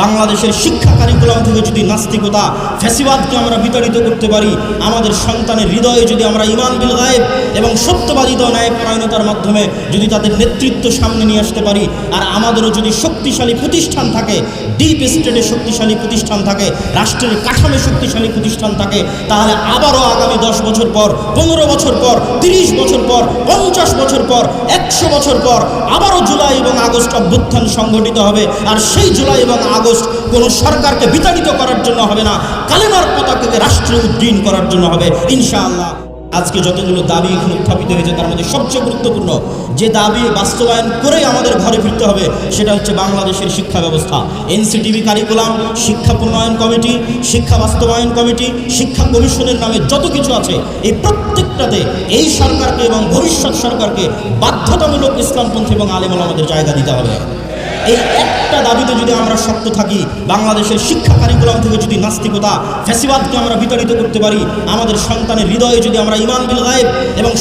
বাংলাদেশের শিক্ষা কারিকুলাম থেকে যদি নাস্তিকতা, ফ্যাসিবাদকে আমরা বিতাড়িত করতে পারি, আমাদের সন্তানের হৃদয়ে যদি আমরা ইমান বিল গায়েব এবং সত্যবাদিত ন্যায় পরায়ণতার মাধ্যমে যদি তাদের নেতৃত্ব সামনে নিয়ে আসতে পারি, আর আমাদেরও যদি শক্তিশালী প্রতিষ্ঠান থাকে ডিপ স্টেটে শক্তিশালী প্রতিষ্ঠান থাকে, রাষ্ট্রের কাঠামে শক্তিশালী প্রতিষ্ঠান থাকে, তাহলে আবারও আগামী দশ বছর পর, পনেরো বছর পর, তিরিশ বছর পর, পঞ্চাশ বছর পর, একশো বছর পর, আবারও জুলাই এবং আগস্ট অভ্যুত্থান সংঘটিত হবে, আর সেই জুলাই এবং আগস্ট কোনো সরকারকে বিতাড়িত করার জন্য হবে না, কালেমার পতাকাকে রাষ্ট্রে উদ্দিন করার জন্য হবে। ইনশাআল্লাহ, আজকে যতগুলো দাবি এখানে উত্থাপিত হয়েছে, তার মধ্যে সবচেয়ে গুরুত্বপূর্ণ যে দাবি বাস্তবায়ন করেই আমাদের ঘরে ফিরতে হবে, সেটা হচ্ছে বাংলাদেশের শিক্ষা ব্যবস্থা। এনসিটিভি কারিকুলাম, শিক্ষা প্রণয়ন কমিটি, শিক্ষা বাস্তবায়ন কমিটি, শিক্ষা কমিশনের নামে যত কিছু আছে, এই প্রত্যেকটাতে এই সরকারকে এবং ভবিষ্যৎ সরকারকে বাধ্যতামূলক ইসলামপন্থী এবং আলেমল আমাদের জায়গা দিতে হবে। এই একটা দাবিতে যদি আমরা শক্ত থাকি, বাংলাদেশের শিক্ষা কারিকুলাম থেকে যদি নাস্তিকতা, ফ্যাসিবাদকে আমরা বিতাড়িত করতে পারি, আমাদের সন্তানের হৃদয়ে যদি আমরা ইমান বিল গায়েব এবং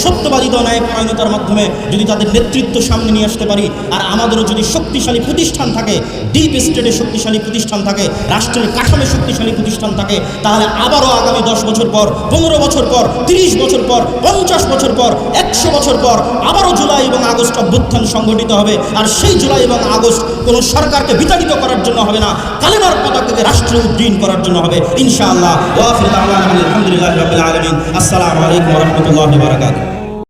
ন্যায় পরায়ণতার মাধ্যমে যদি তাদের নেতৃত্ব সামনে নিয়ে আসতে পারি, আর আমাদেরও যদি শক্তিশালী প্রতিষ্ঠান থাকে ডিপ স্টেটে শক্তিশালী প্রতিষ্ঠান থাকে, রাষ্ট্রের কাঠামে শক্তিশালী প্রতিষ্ঠান থাকে, তাহলে আবারও আগামী দশ বছর পর, পনেরো বছর পর, তিরিশ বছর পর, পঞ্চাশ বছর পর, একশো বছর পর আবারও জুলাই এবং আগস্ট অভ্যুত্থান সংগঠিত হবে। আর সেই জুলাই এবং আগস্ট কোনো সরকারকে বিতাড়িত করার জন্য হবে না, কালেমার পতাকাকে রাষ্ট্রে উদ্দিন করার জন্য হবে। ইনশাআল্লাহ। আসসালামু আলাইকুম রহমতুল্লাহ বারকাত